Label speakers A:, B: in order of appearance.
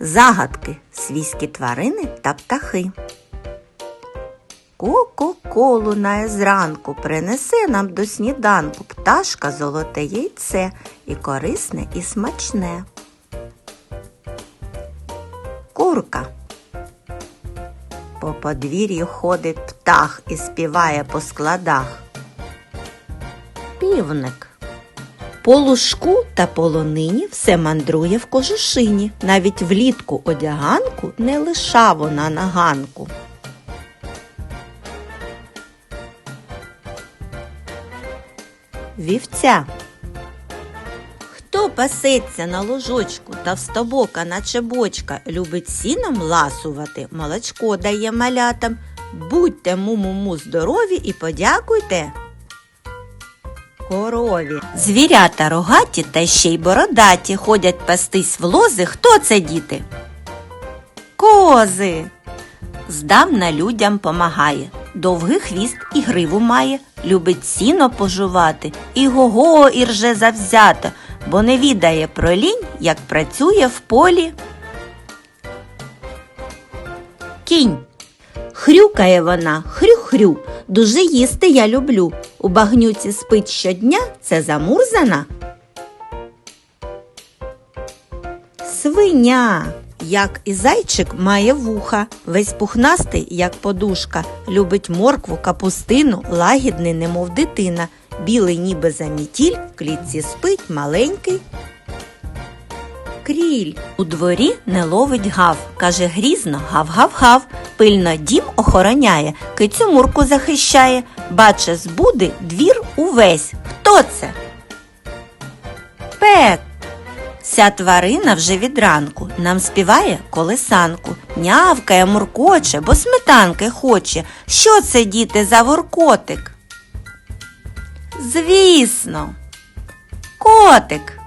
A: Загадки свійські тварини та птахи. Ко-ко-ко зранку, принесе нам до сніданку пташка золоте яйце і корисне, і смачне. Курка. По подвір'ю ходить птах і співає по складах. Півник. По лужку та полонині все мандрує в кожушині. Навіть влітку одяганку не лиша вона на ганку. Вівця. Хто пасеться на ложочку та встобока, наче бочка, любить сіном ласувати, молочко дає малятам. Будьте му-му-му здорові і подякуйте. Корові. Звірята рогаті та ще й бородаті ходять пастись в лози. Хто це діти? Кози. Здавна людям помагає. Довгий хвіст і гриву має, любить сіно пожувати, і го-го ірже завзято, бо не відає про лінь, як працює в полі. Кінь. Хрюкає вона, хрю-хрю, дуже їсти я люблю. У багнюці спить щодня, це замурзана. Свиня, як і зайчик, має вуха, весь пухнастий, як подушка, любить моркву, капустину, лагідний, немов дитина, білий, ніби замітіль, в клітці спить маленький. Кріль у дворі не ловить гав, каже грізно гав-гав-гав, пильно дім охороняє, кицю мурку захищає, баче збуди двір увесь. Хто це? Пет. Ця тварина вже від ранку нам співає колесанку, нявкає, муркоче, бо сметанки хоче. Що це, діти, за воркотик? Звісно, котик.